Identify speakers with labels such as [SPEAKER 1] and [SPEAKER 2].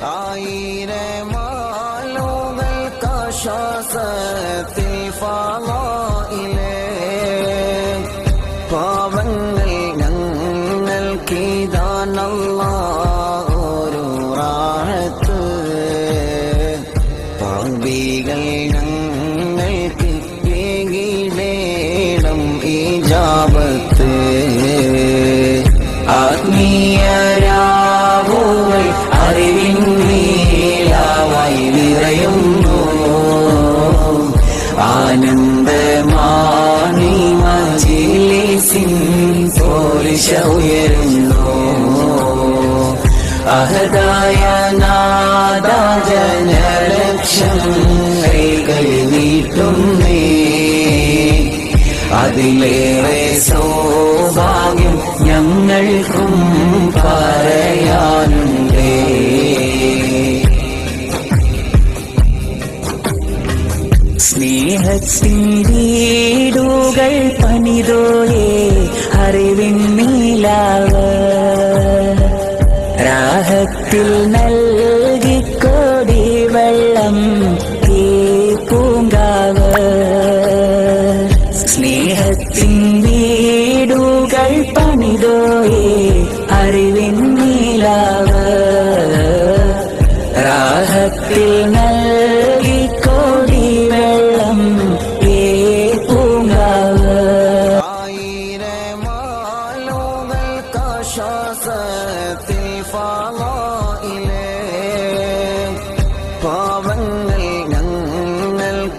[SPEAKER 1] ആയിരമാലോകൾക്കാശ്വാസത്തിൽ ഫാളയിലെ പാവങ്ങൾ ഞങ്ങൾക്കിതാനല്ല ഒരു റാഹത്ത്. പാപികൾ ആനന്ദമാണി മജിലിസിൻ പോലിശ ഉയരുന്നു അഹദായ നാദ ജനലക്ഷം കൈകൾ നീട്ടുന്നേ അതിലേറെ സൗഭാഗ്യം ഞങ്ങൾക്കും സ്നേഹത്തിൻവീടുകൾ പണിതോയേ അറിവിൻ നീലാവ് രാഹത്തിൽ നൽകിക്കോടി വെള്ളം ഈ പൂങ്കാവ് സ്നേഹത്തിൻ വീടുകൾ പണിതോയേ അറിവിൻ നീലാവ് രാഹത്തിൽ ആയിരമാലോകൾക്കാശ്വാസത്തിൽ ഫാളയിലെ പാവങ്ങൾ ഞങ്ങൾക്കിതാനല്ല